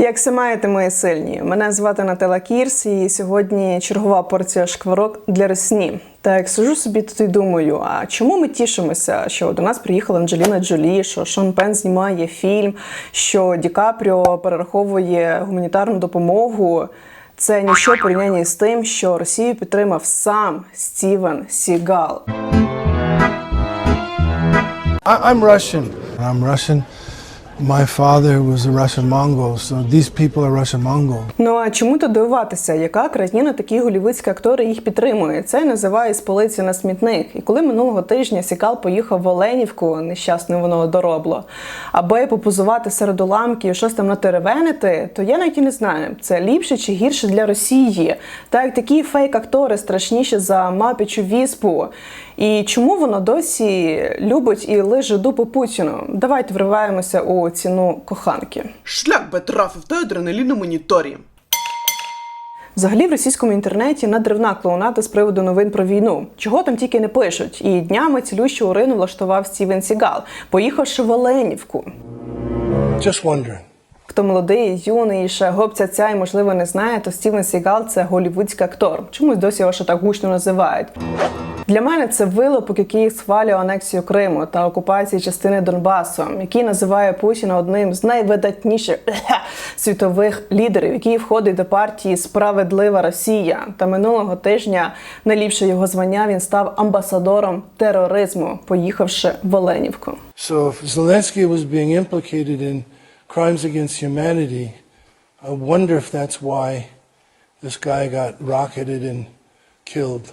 Як все маєте, мої сильні? Мене звати Натала Кірс, і сьогодні чергова порція шкварок для росні. Та як сижу собі тут і думаю, а чому ми тішимося, що до нас приїхала Анджеліна Джолі, що Шон Пен знімає фільм, що Ді Капріо перераховує гуманітарну допомогу. Це ніщо в порівнянні з тим, що Росію підтримав сам Стівен Сігал. I'm Russian. I'm Russian. My father was a Russian Mongol, so these people are Russian Mongol. Ну а чому тут дивуватися, яка країна такі голівудські актори їх підтримує? Це називає з полиці на смітник. І коли минулого тижня Сікал поїхав в Оленівку, нещасне воно доробло, аби попозувати серед уламків, щось там натеревенити, то я навіть і не знаю, це ліпше чи гірше для Росії. Так як такі фейк-актори страшніші за мапічу віспу. І чому воно досі любить і лиже дупу Путіну? Давайте вриваємося у ціну коханки. Шлях би трафив та адреналіну моніторі. Взагалі в російському інтернеті надривна клоунада з приводу новин про війну. Чого там тільки не пишуть. І днями цілющу урину влаштував Стівен Сігал, поїхавши в Оленівку. Just wondering. Хто молодий, юний, і ще гопця ця і можливо не знає, то Стівен Сігал це голівудський актор. Чомусь досі його ще так гучно називають. Для мене це вилупок, який схвалює анексію Криму та окупації частини Донбасу, який називає Путіна одним з найвидатніших світових лідерів, який входить до партії Справедлива Росія. Та минулого тижня найліпше його звання він став амбасадором тероризму, поїхавши в Оленівку. So Zelensky was being implicated in crimes against humanity, I wonder if that's why this guy got rocketed and killed.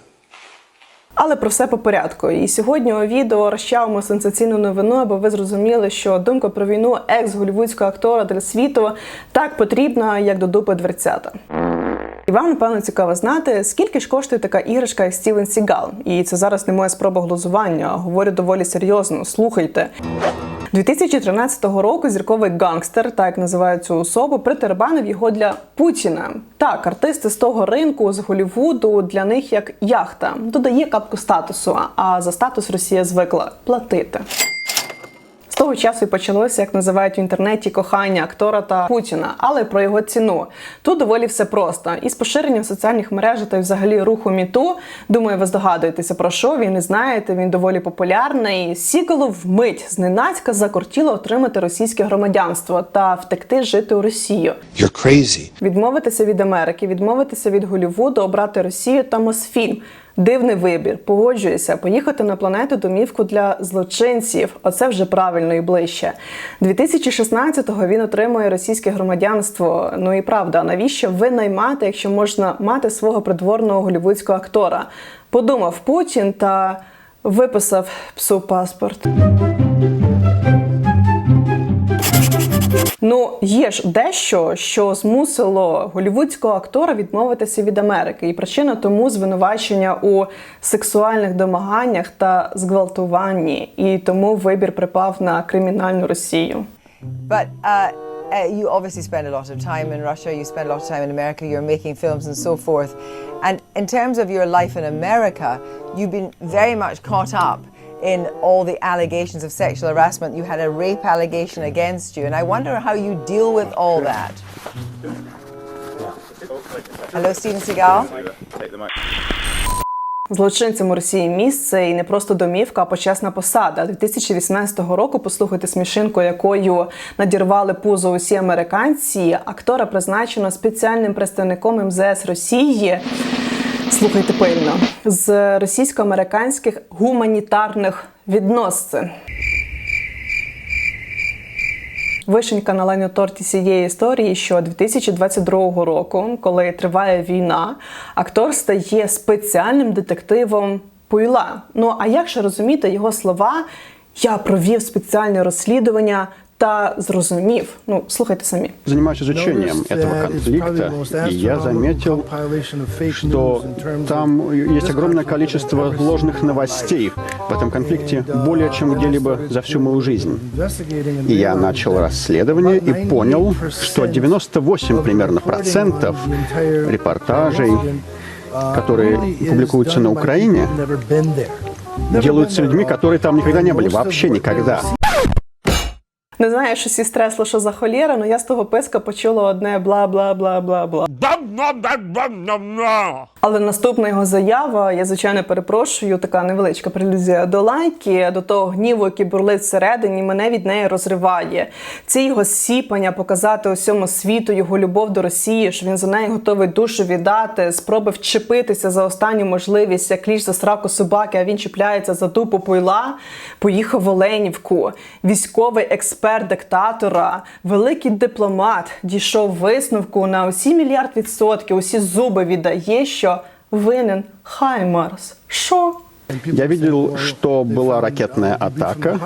Але про все по порядку. І сьогодні у відео розчавимо сенсаційну новину, аби ви зрозуміли, що думка про війну екс-голівудського актора для світу так потрібна, як до дупи дверцята. І вам напевно цікаво знати, скільки ж коштує така іграшка, як Стівен Сігал. І це зараз не моя спроба глузування, говорю доволі серйозно. Слухайте. 2013 року зірковий гангстер, так називають цю особу, притербанив його для Путіна. Так, артисти з того ринку з Голівуду для них як яхта додає капку статусу. А за статус Росія звикла платити. Того часу і почалося, як називають в інтернеті, кохання актора та Путіна, але про його ціну. Тут доволі все просто. І з поширенням соціальних мереж та й взагалі руху міту, думаю, ви здогадуєтеся про що він не знаєте. Він доволі популярний. Сігалу вмить зненацька закортіло отримати російське громадянство та втекти жити у Росію. You're crazy. Відмовитися від Америки, відмовитися від Голлівуду, обрати Росію та Мосфільм. Дивний вибір. Погоджуюся, поїхати на планету домівку для злочинців. Оце вже правильно і ближче. 2016-го він отримує російське громадянство. Ну і правда, навіщо ви наймати, якщо можна мати свого придворного голівудського актора? Подумав Путін та виписав псу паспорт. Ну, є ж дещо, що змусило голівудського актора відмовитися від Америки, і причина тому звинувачення у сексуальних домаганнях та зґвалтуванні, і тому вибір припав на кримінальну Росію. But uh, uh, you obviously spend a lot of time in Russia, you spend a lot of time in America, you're making films and so forth. And in terms of your life in America, you've been very much caught up in all the allegations of sexual harassment. You had a rape allegation against you, and I wonder how you deal with all that. Hello, Steven Seagal. Злочинцям у Росії місце і не просто домівка, а почесна посада. 2018 року послухайте смішинку, якою надірвали пузо усі американці. Актора призначено спеціальним представником МЗС Росії. Слухайте пильно з російсько-американських гуманітарних відносин. Вишенька на лайно торті цієї історії, що 2022 року, коли триває війна, актор стає спеціальним детективом Пуйла. Ну а як же розуміти його слова? Я провів спеціальне розслідування та зрозумів. Ну, слухайте самі. занимаюсь изучением этого конфликта, и я заметил, что там есть огромное количество ложных новостей в этом конфликте, более чем где-либо за всю мою жизнь. И я начал расследование и понял, что 98 примерно процентов репортажей, которые публикуются на Украине, делаются людьми, которые там никогда не были, вообще никогда. Не знаю, що сі стресло, що за холєра, але я з того писка почула одне бла бла бла бла бла. Але наступна його заява, я звичайно перепрошую, така невеличка прелюзія до лайки, до того гніву, який бурлить всередині, мене від неї розриває. Ці його сіпання показати усьому світу його любов до Росії, що він за неї готовий душу віддати, спроби вчепитися за останню можливість, як ліж за сраку собаки, а він чіпляється за дупу пойла. Поїхав Оленівку. Військовий експерт диктатора, великий дипломат дійшов висновку на усі мільярд відсотків, усі зуби віддає, що винен Хаймарс. Що? Я видел, что была ракетная атака.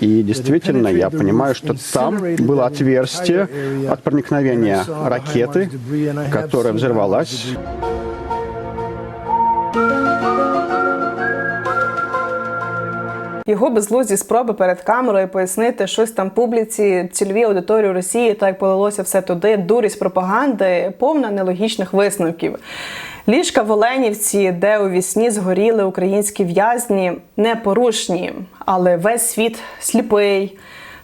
И действительно, я понимаю, что там было отверстие от проникновения ракеты, которая взорвалась. Його безлузі спроби перед камерою пояснити щось там публіці, цільовій аудиторії Росії, так полилося все туди, дурість пропаганди, повна нелогічних висновків. Ліжка в Оленівці, де у вісні згоріли українські в'язні, непорушні, але весь світ сліпий,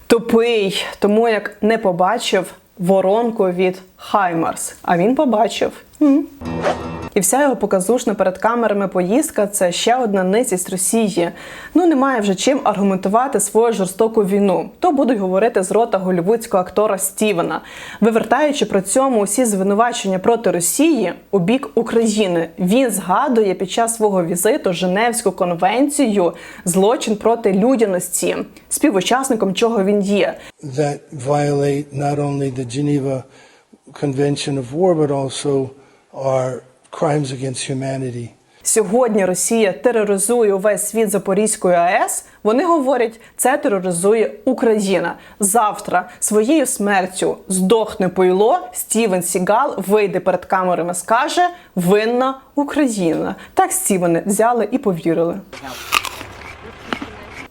тупий, тому як не побачив воронку від Хаймарс. А він побачив. І вся його показушна перед камерами поїздка це ще одна ницість Росії. Ну немає вже чим аргументувати свою жорстоку війну. То будуть говорити з рота голівудського актора Стівена, вивертаючи при цьому усі звинувачення проти Росії у бік України. Він згадує під час свого візиту Женевську конвенцію злочин проти людяності, співучасником чого він є. that violate not only the Geneva Convention of War, but also are crimes against humanity. Сьогодні Росія тероризує увесь світ Запорізької АЕС. Вони говорять, це тероризує Україна. Завтра своєю смертю здохне пойло. Стівен Сігал вийде перед камерами, скаже винна Україна. Так Стівене взяли і повірили.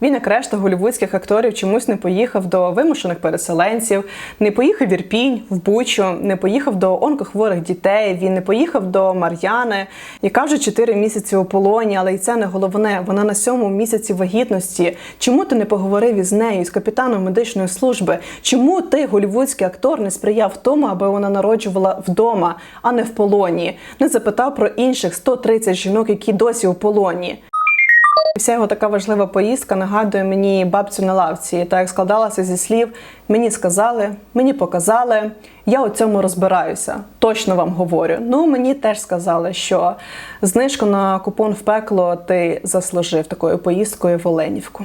Він, як решта голівудських акторів, чомусь не поїхав до вимушених переселенців, не поїхав в Ірпінь, в Бучу, не поїхав до онкохворих дітей. Він не поїхав до Мар'яни, яка вже 4 місяці у полоні, але і це не головне. Вона на сьомому місяці вагітності. Чому ти не поговорив із нею, з капітаном медичної служби? Чому ти, голівудський актор, не сприяв тому, аби вона народжувала вдома, а не в полоні? Не запитав про інших 130 жінок, які досі у полоні. Вся його така важлива поїздка нагадує мені бабцю на лавці, та як складалася зі слів: мені сказали, мені показали, я у цьому розбираюся. Точно вам говорю. Ну мені теж сказали, що знижку на купон в пекло ти заслужив такою поїздкою в Оленівку.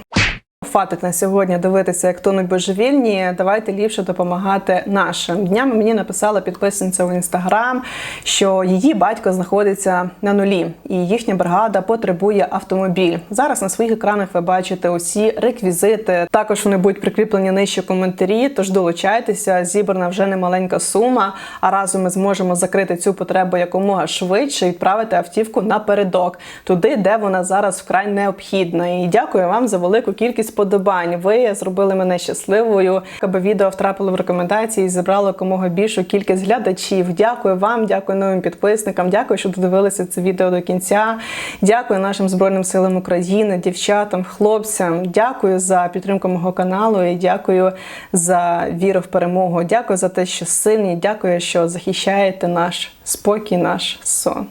Фатить на сьогодні дивитися, як тонуть божевільні. Давайте ліпше допомагати нашим. Днями мені написала підписниця в інстаграм, що її батько знаходиться на нулі, і їхня бригада потребує автомобіль. Зараз на своїх екранах ви бачите усі реквізити. Також вони будуть прикріплені нижче коментарі. Тож долучайтеся. Зібрана вже немаленька сума. А разом ми зможемо закрити цю потребу якомога швидше і відправити автівку напередок, туди, де вона зараз вкрай необхідна. І дякую вам за велику кількість подобань. Ви зробили мене щасливою, аби відео втрапило в рекомендації і зібрало якомога більшу кількість глядачів. Дякую вам, дякую новим підписникам. Дякую, що додивилися це відео до кінця. Дякую нашим збройним силам України, дівчатам, хлопцям. Дякую за підтримку мого каналу і дякую за віру в перемогу. Дякую за те, що сильні. Дякую, що захищаєте наш спокій, наш сон.